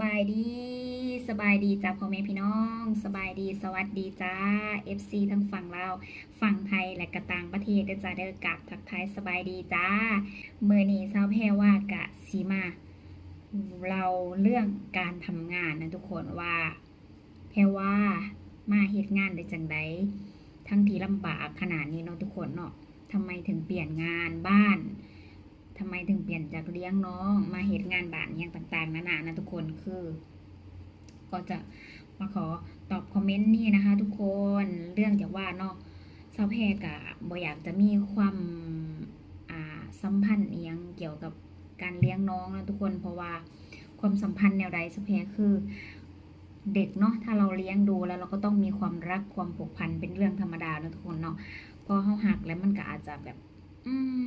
บายดีสบายดีจ้าพ่อแม่พี่น้อง สบายดีสวัสดีจ้า FC ทั้งฝั่งลาฝั่งไทยและกระต่างประเทศเด้อจ้าเด้อกับทักทายสบายดีจ้าเมื่อนี้เช้าแพรว่ากะสีมา เราเรื่องการทำงานนะทุกคนว่า แพรว่ามาเฮ็ดงานได้จังไดทั้งที่ลำบากขนาดนี้เนาะทุกคนเนาะทำไมถึงเปลี่ยนงานบ้าน ทำไมถึงเปลี่ยนจากเลี้ยงน้องมาเหตุงานบ้านอย่างต่างๆนานานะทุกคนคือ ก็จะมาขอตอบคอมเมนต์นี่นะคะ ทุกคนเรื่องจากว่าเนาะเซาแพรกะบ่อยากจะมีความอ่าสัมพันธ์เอียงเกี่ยวกับการเลี้ยงน้องนะทุกคนเพราะว่าความสัมพันธ์แนวใดเซาแพรคือเด็กเนาะถ้าเราเลี้ยงดูแล้วเราก็ต้องมีความรักความผูกพันเป็นเรื่องธรรมดานะทุกคนเนาะพอเขาหักแล้วมันก็อาจจะแบบ อืม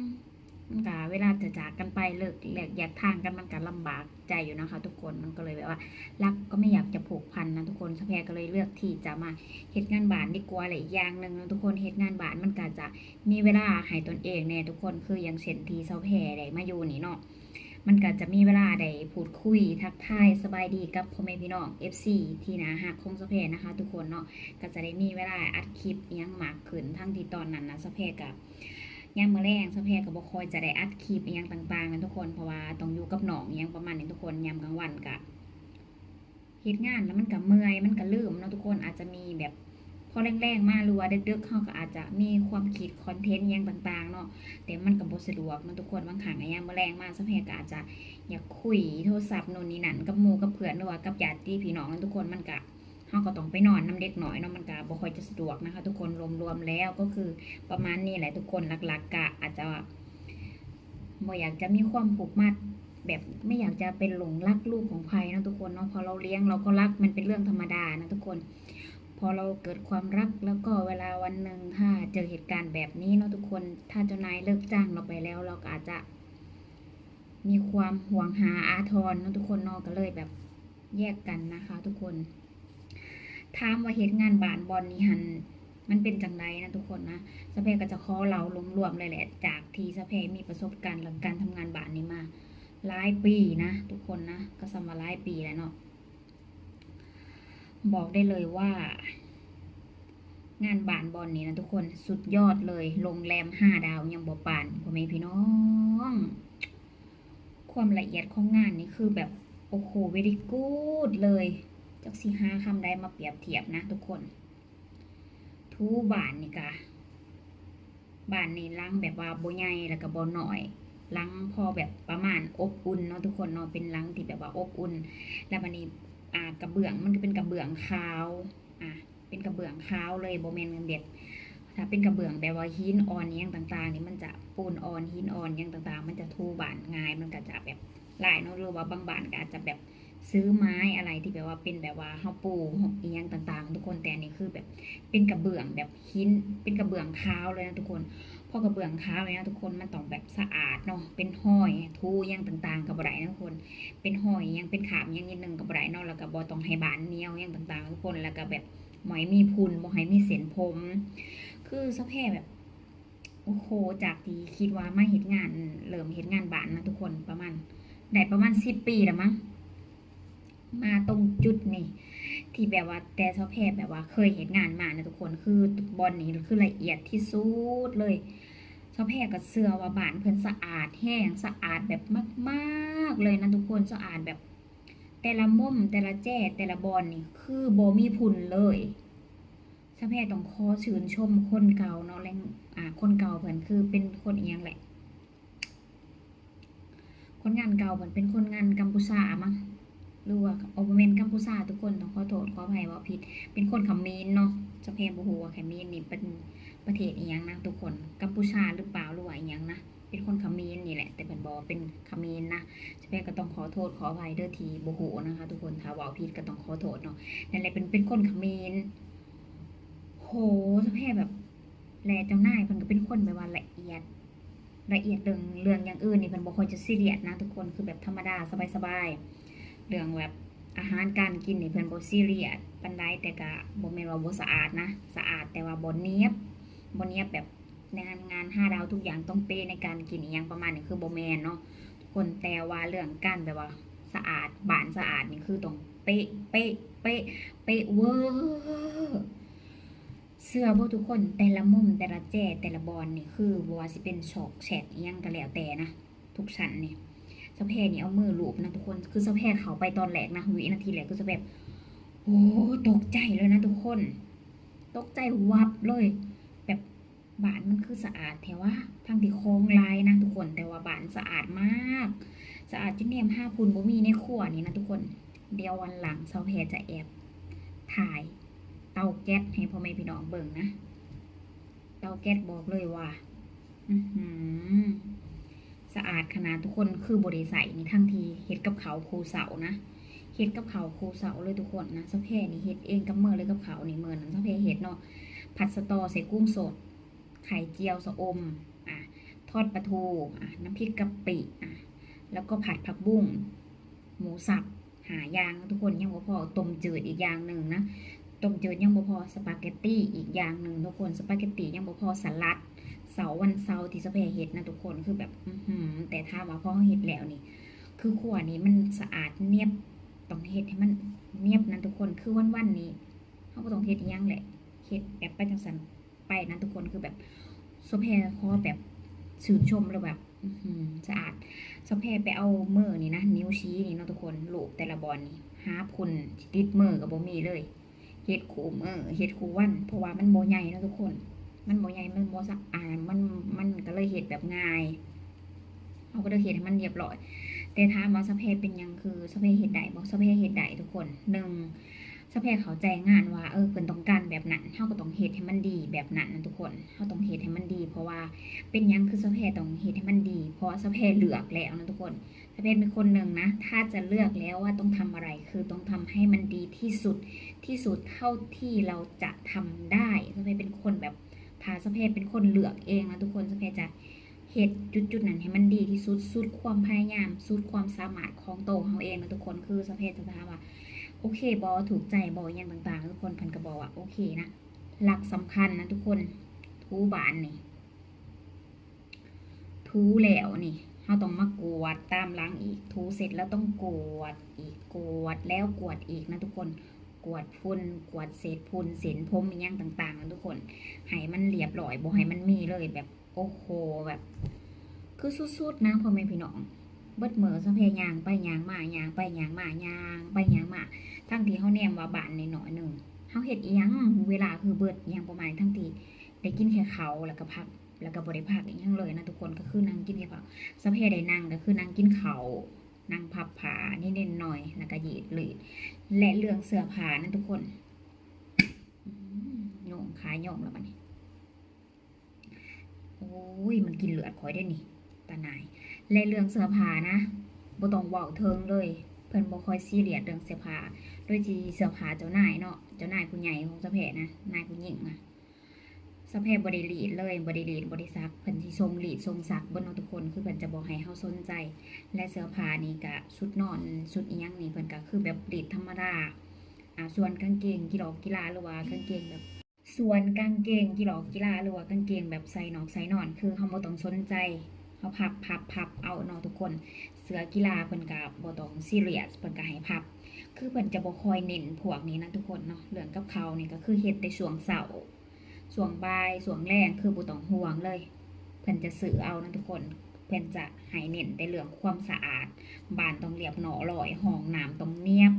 มันก็เวลาจะจากกันไปเลิกแหลกแยกทางกันมันก็ลำบากใจอยู่นะคะ ทุกคนมันก็เลยแบบว่า รักก็ไม่อยากจะผูกพันนะทุกคนสแพรก็เลยเลือกที่จะมาเฮ็ดงานบ้านดีกว่าหลายอย่างหนึ่งนะทุกคนเฮ็ดงานบ้านมันก็จะมีเวลาให้ตนเองแน่ทุกคนคืออย่างเช่นที่เซาแพรได้มาอยู่นี่เนาะมันก็จะมีเวลาได้พูดคุยทักทายสบายดีกับพ่อแม่พี่น้อง FC ที่นะฮักคงสแพรนะคะ ทุกคนเนาะก็จะได้มีเวลาอัดคลิปยังมากขึ้นทั้งที่ตอนนั้นนะสแพรกับ ยามมื้อแรงสะเพก็บ่ค่อยจะได้อัดคลิปอีหยังต่างๆนทุกคนเพราะว่าต้องอยู่กับหนองอีหยังประมาณนี้ทุกคนยามกลางวันก็เฮ็ดงานแล้วมันก็เมื่อยมันก็ลืมเนาะทุกคนอาจจะมีแบบพอแรงๆมาหรือว่าดึกๆเขาก็อาจจะมีความคิดคอนเทนต์อีหยังต่างๆเนาะแต่มันก็บ่สะดวกเนาะทุกคนบางครั้งอะยามมื้อแรงมากสะเพก็อาจจะอยากคุยโทรศัพท์นู่นนี่นั่นกับหมูกับเพื่อนหรือว่ากับญาติพี่น้องนะทุกคนมันก็ เฮาก็ต้องไปนอนนํเด็กหน่อยเนาะมันก็บ่ค่อยจะสะดวกนะคะ ทุกคนรวมๆแล้วก็คือประมาณนี้แหละทุกคนหลักๆกะอาจจะบ่อยากจะมีความผูกมัดแบบไม่อยากจะเป็นหลงรักลูกของใครนะทุกคนเนาะพอเราเลี้ยงเราก็รักมันเป็นเรื่องธรรมดานะทุกคน พอเราเกิดความรักแล้วก็เวลาวันหนึ่งถ้าเจอเหตุการณ์แบบนี้เนาะทุกคน ถ้าเจ้านายเลิกจ้างเราไปแล้ว เราก็อาจจะ มีความห่วงหาอาทรเนาะทุกคนเนาะก็เลยแบบแยกกันนะคะ ทุกคน ถามว่าเหตุงานบานบอลนี่หันมันเป็นจังไดนะทุกคนนะสะเพก็จะขอเรารวมเลยแหละ จากที่สะเพมีประสบการณ์เรื่องการทำงานบานนี้มาหลายปีนะทุกคนนะก็สมาหลายปีแล้วเนาะบอกได้เลยว่า งานบานบอลนี่นะทุกคนสุดยอดเลยโรงแรมห้าดาวยังบ่ปานพ่อแม่พี่น้อง ความละเอียดของงานนี่คือแบบโอ้โหเวดีกูดเลย จักสิห้าคำใดมาเปรียบเทียบนะทุกคน ทูบานนี่กะบานนี่ล้างแบบว่าโบใหญ่แล้วก็บ่น้อยล้างพอแบบประมาณอบอุ่นเนาะทุกคนเนาะเป็นล้างที่แบบว่าอบอุ่น แล้วบัดนี้อ่ากระเบื้องมันก็เป็นกระเบื้องขาวอะเป็นกระเบื้องขาวเลยโบ่แม่นเด็ดถ้าเป็นกระเบื้องแบบว่าหินอ่อนอหยังต่างๆ นี่มันจะปูนอ่อนหินอ่อนอหยังต่างๆ มันจะทูบานง่ายมันก็จะแบบหลายเนาะหรือว่าบางบานก็อาจจะแบบ ซื้อไม้อะไรที่แบบว่าเป็นแบบว่าเฮาปูอีหยังต่างๆ ทุกคนแต่นนี้คือแบบเป็นกระเบื้องแบบหินเป็นกระเบื้องขาวเลยนะทุกคนพอกระเบื้องขาวเลยนะทุกคนมันต้องแบบสะอาดเนาะเป็นห้อยทูยังต่างๆ กับได้นะทุกคน เป็นห้อยยังเป็นขามยังนิดนึงกับได้เนาะแล้วก็บ่ต้องให้บานเนียวอิหยังต่างๆ ทุกคนแล้วก็แบบหมอยมีพุนบ่ให้มีเส้นผม คือสะแพแบบโอ้โหจากที่คิดว่าไมาเฮ็ดงานเริ่มเฮ็ดงานบานนะทุกคนประมาณได้ประมาณ10ปีแล้วมั้ง มาตรงจุดนี่ที่แบบว่าแต่ชอบแพทแบบว่าเคยเห็นงานมานะทุกคนคือบอลนี้คือละเอียดที่สุดเลยชอบแพทกับเสื้อว่าบานเพิ่นสะอาดแห้งสะอาดแบบมากๆเลยนะทุกคนสะอาดแบบ แต่ละมุมแต่ละแจ้แต่ละบอลนี่คือโบมีพุ่นเลยชอบแพทต้องขอชื่นชมคนเก่าเนาะแรงอ่าคนเก่าเพิ่นคือเป็นคนเอียงแหละคนงานเก่าเพิ่นเป็นคนงานกัมพูชามั้ง หรือว่าโอเปเมนกัมพูชาทุกคนต้องขอโทษขออภัยว่าผิด เป็นคนขมรเนาะจะเพมบูฮูว่าเขมรนี่เป็นประเทศอีหยังนะทุกคนกัมพูชาหรือเปล่าหรือว่าอีหยังนะเป็นคนขมรนี่แหละ แต่เป็นบอเป็นขมรนนะจะเพก็ต้องขอโทษขออภัยเด้อทีบูฮูนะคะ ทุกคนถ้าว่าผิดก็ต้องขอโทษเนาะนั่นแหละเป็นเป็นคนขมรโหจะเพแบบแลเจ้านายเพิ่นก็เป็นคนแบบว่าละเอียดละเอียดเรื่องเรื่องอย่างอื่นนี่เพิ่นบ่ค่อยจะซีเรียสนะ ทุกคนคือแบบธรรมดาสบายๆ เรื่องแบบอาหารการกินนี่เพิ่นบ่ซีเรียสปานใดแต่ก็บ่แม่นว่าบ่สะอาดนะ สะอาดแต่ว่าบ่เนียบบ่เนียบแบบในงานงาน5ดาวทุกอย่างต้องเป๊ะในการกินอีหยังประมาณนี้คือบ่แม่นเนาะทุกคนแต่ว่าเรื่องการแบบว่าสะอาดบ้านสะอาดนี่คือต้องเป๊ะเป๊ะเป๊ะเป๊ะเวอร์เสื้อพวกทุกคนแต่ละมุมแต่ละแจแต่ละบอลนี่คือบัวาสิเป็นชอกแฉกอิหยังก็แล้วแต่นะ ทุกชั้นนี่ สะแพรนี่เอามือลูบนะทุกคน คือสะแพรเขาไปตอนแรกนะวินาทีแรกคือจะแบบโอ้ตกใจเลยนะทุกคน ตกใจวับเลย แบบบ้านมันคือสะอาดแถวว่าทางที่โค้งลายนะทุกคน แต่ว่าบ้านสะอาดมาก สะอาดจนเนมห้าพุนบ่มีในครัวนี่นะทุกคน เดี๋ยววันหลังเซาแพรจะแอบถ่ายเตาแก๊สให้พ่อแม่พี่น้องเบิ่งนะ เตาแก๊สบอกเลยว่า อือหือ สะอาดขนาดทุกคนคือบริใส่นี่ทั้งทีเฮ็ดกับเขาครูเสานะเฮ็ดกับเขาครูเสาเลยทุกคนนะเซาแพรนี่เฮ็ดเองกับมือเลยกับเขานี่เมือนั้นเซาแพเฮ็ดเนาะผัดสตอใส่กุ้งสด ไข่เจียวสะอมอะทอดปลาทูอะน้ำพริกกะปิอะแล้วก็ผัดผักบุ้งหมูสับหายางทุกคนยังบ่พอต้มจืดอีกอย่างหนึ่งนะต้มจืดยังบ่พอสปาเกตตี้อีกอย่างหนึ่งทุกคนสปาเกตตี้ยังบ่พอสลัด เสาร์วันเสาร์ที่สะเพเฮ็ดนะทุกคนคือแบบอือหือแต่ถ้าว่าพอเฮ็ดแล้วนี่ คือขวนี้มันสะอาดเนียบต้องเฮ็ดให้มันเนียบนะทุกคนคือวันๆนี้เขาก็ต้องเฮ็ดยังแหละเฮ็ดแบบไปจังสันไปนะทุกคนคือแบบสะเพขอแบบชื่นชมแล้วแบบอื้อหือสะอาดสะเพไปเอาเมือนี่นะนิ้วชี้นี่นะทุกคนลูกแต่ละบอลนี่หาพุนติดเมือกับบ่มีเลยเฮ็ดคู่มือเฮ็ดคู่วันเพราะว่ามันบ่ใหญ่นะทุกคน มันบ่ใหญ่ มันบ่สะอาด มัน มันก็เลยเฮ็ดแบบง่ายเขาก็เลยเฮ็ดให้มันเรียบร้อย แต่ถามว่าสเพเป็นยังคือสเพเฮ็ดได้บ่สเพเฮ็ดได้ทุกคนหนึ่งสเพเขาใจงานว่าเออเพิ่นต้องการแบบนั้นเฮาก็ต้องเฮ็ดให้มันดีแบบนั้นนะทุกคนเฮาต้องเฮ็ดให้มันดี เพราะว่าเป็นยังคือสเพต้องเฮ็ดให้มันดี เพราะว่าสเพเลือกแล้วนะทุกคนสเพเป็นคนหนึ่งนะ ถ้าจะเลือกแล้วว่าต้องทำอะไรคือต้องทำให้มันดีที่สุดที่สุดเท่าที่เราจะทำได้สเพเป็นคนแบบ ถ้าสเพเป็นคนเลือกเองนะทุกคนสเพจะเฮ็ดจุดๆนั้นให้มันดีที่สุดสุดความพยายามสุดความสามารถของโตวของเราเองนะทุกคนคือสเพจะถามว่าโอเคบอถูกใจบออย่างต่างๆ ทุกคนพันก็บอกว่าโอเคนะหลักสำคัญนะทุกคนทูบานนี่ทูแล้วนี่เราต้องมากวดตามล้างอีกทูเสร็จแล้วต้องกวดอีกกวดแล้วกวดอีกนะทุกคน กวดฝุ่นกวดเศษฝุ่นเศษพรมย่างต่างๆนะทุกคนให้มันเรียบร้อยบ่ให้มันมีเลยแบบโอ้โหแบบ คือสุดๆนะพ่อแม่พี่น้องเบิดเหมือสะเพยางไปยางมายางไปยางมายางไปยางมาทั้งที่เขาแนมว่าบ้านในหน่อยหนึ่งเขาเฮ็ดอียังเวลาคือเบิดยังประมาณทั้งที่ได้กินแค่เขาแล้วก็พักแล้วก็บริภาคอีกอหยังเลยนะทุกคนก็คือนั่งกินแค่เขาวสะเพได้นั่งก็คือนั่งกินเขา นั่งพับผานิดๆหน่อยแล้วก็เหยีดเลยและเรื่องเสื้อผ้านะทุกคนโยงขาโยงแล้วมันนี่โอ้ยมันกินเลือดคอยได้นี่ตาหนายและเรื่องเสื้อผ้านะบ่ต้องเว้าเทิงเลย เพิ่นบ่คอยซีเรียสเรื่องเสื้อผ้าโดยที่เสื้อผ้าเจ้านายเนาะเจ้านายผู้ใหญ่ของสะเพนะนายผู้หญิงนะ สะเพบ่ได้รีดเลยบ่ได้รีดบ่ได้ซักเพิ่นสิทรงรีดทรงซักบิ่เนาทุกคนคือเพิ่นจะบ่ให้เฮาสนใจ และเสื้อผ้านี่ก็ชุดนอนชุดอีหยังนี่เพิ่นก็คือแบบรีดธรรมดาอ่าส่วนกางเกงกีฬากีฬาหรือว่ากางเกงแบบ ส่วนกางเกงกีฬากีฬาหรือว่ากางเกงแบบใส่นอกใส่นอน คือเฮาบ่ต้องสนใจเฮาพับพับพับเอาเนาะทุกคน เสื้อกีฬาเพิ่นก็บ่ต้องซีเรียสเพิ่นก็ให้พับ คือเพิ่นจะบ่คอยเน้นพวกนี้นะทุกคนเนาะเรื่องกับเขานี่ก็คือเฮ็ดแต่ช่วงเช้า ช่วงบ่ายช่วงแรงคือบ่ต้องห่วงเลย เพิ่นจะซื้อเอานะทุกคน เพิ่นจะให้เน้นแต่เรื่องความสะอาดบ้านต้องเรียบหนอลอยห้องน้ำต้องเนียบ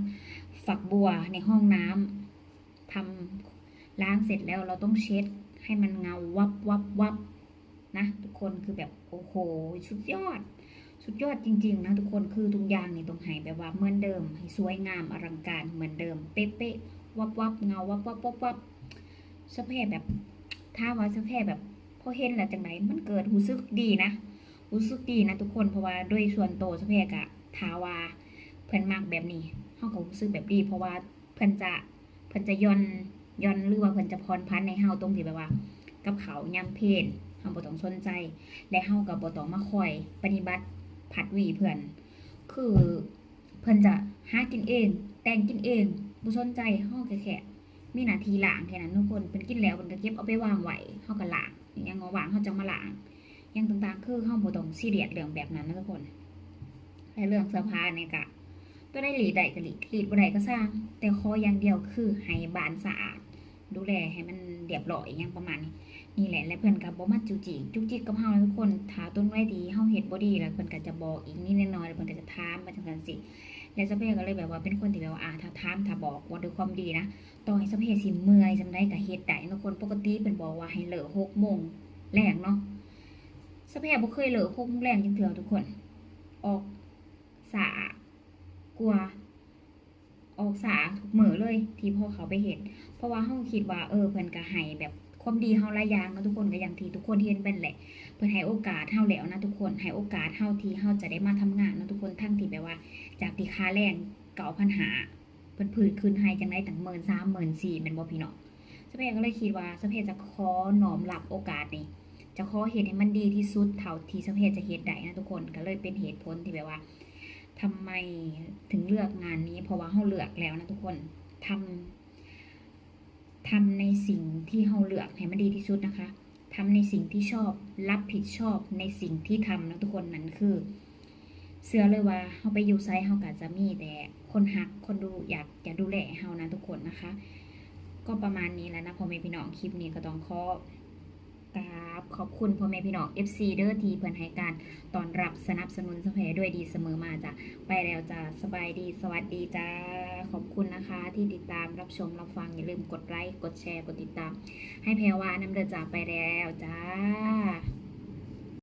ฝักบัวในห้องน้ำทำล้างเสร็จแล้วเราต้องเช็ดให้มันเงาวับวับวับนะทุกคนคือแบบโอ้โหสุดยอด สุดยอดจริง ๆ นะทุกคนคือทุกอย่างนี่ต้องให้แบบว่าเหมือนเดิม ให้สวยงามอลังการเหมือนเดิม เป๊ะๆวับวับเงาวับวับวับวับ สะเพแบบถ้าว่าสะเพแบบพอเห็นแล้วจังไหนมันเกิดรู้สึกดีนะรู้สึกดีนะทุกคนเพราะว่าด้วยส่วนโตสะเพกะทาวาเพิ่อนมากแบบนี้เฮาก็รู้สึกแบบดีเพราะว่าเพิ่อนจะเพิ่อนจะย่อนย่อนหรือว่าเพิ่อนจะพรพันในเฮาตรงที่แบบว่า กับเขายามเพลเฮาบ่ต้องสนใจ และเฮาก็บ่ต้องมาคอยปฏิบัติผัดวีเพื่อนคือเพื่อนจะหากินเอง แต่งกินเองบ่สนใจเฮาแค่แค่ มีหน้าที่ล้างแค่นั้นทุกคนเป็นกินแล้วมันก็เก็บเอาไปวางไว้เฮาก็ล้างอหยังงอวางเฮาจังมาล้างอย่างต่างๆ คือเฮาบ่ต้องซีเรียสเรื่องแบบนั้นนะทุกคนและเรื่องเสื้อผ้าเนี่ยก็ตัวได้หลีดได้ก็หลีดหลีดบ่ได้ก็สร้าง แต่ขออย่างเดียวคือให้บ้านสะอาด ดูแลให้มันเรียบร้อยอย่างประมาณนี้ นี่แหละและเพิ่อนก็บ่มาจุกจิกจุกจิกกับเฮาทุกคนถ้าต้นไว้ดีเฮาเฮ็ดบ่ดีแล้วเพิ่อนก็จะบอกอีกนิดน้อยแล้วเพิ่อนก็จะถามมาจังซั่นสิแล้วสเพก็เลยแบบว่าเป็นคนที่แบบว่าอ่าถ้าถามถ้าบอกว่าด้วยความดีนะต่อให้สเพสิเมื่อยจำได้ก็เฮ็ดได้ทุกคนปกติเพิ่นบอกว่าให้เลิกโมงแรกเนาะสเพบ่เคยเลิกโมงแรงจังเทื่อทุกคน ออกสา กลัวออกสาทุกมื้อเลย ที่พ่อเขาไปเห็น เพราะว่าเฮาคิดว่าเออเพิ่อนก็ให้แบบ ความดีเฮาหลายอย่างนะทุกคนก็อย่างที่ทุกคนเห็นเป็นแหละ เพิ่นให้โอกาสเฮาแล้วนะทุกคนให้โอกาสเฮาที่เฮาจะได้มาทำงานนะทุกคนทั้งที่แบบว่า จากที่ค่าแรงเก่าพันหาเพิ่นผืดคืนให้จังได้ตั้งหมื่นสามหมื่นสี่เป็นบ่พี่เนาะสเปก็เลยคิดว่าสเปจะขอหนอมรับโอกาสนี้จะขอเฮ็ดให้มันดีที่สุดเท่าที่สเปจะเฮ็ดได้นะทุกคนก็เลยเป็นเหตุผลที่แบบว่าทำไมถึงเลือกงานนี้ เพราะว่าเฮาเลือกแล้วนะทุกคนทำ ทำในสิ่งที่เราเลือกให้มันดีที่สุดนะคะทำในสิ่งที่ชอบรับผิดชอบในสิ่งที่ทำนะทุกคนนั่นคือ เสือเลยว่าเราไปอยู่ไซต์เราก็จะมีแต่คนหักคนดูอยากจะดูแลเฮานะทุกคนนะคะ ก็ประมาณนี้แล้วนะพ่อแม่พี่น้องคลิปนี้ก็ต้องขอกราบขอบคุณพ่อแม่พี่น้อง FC เด้อที่เพิ่อนให้การตอนรับสนับสนุนสเพด้วยดีเสมอมาจ้ะไปแล้วจ้าสบายดีสวัสดีจ้า ขอบคุณนะคะ ที่ติดตามรับชมรับฟัง อย่าลืมกดไลค์กดแชร์กดติดตาม ให้แพรวานำเดินจากไปแล้วจ้า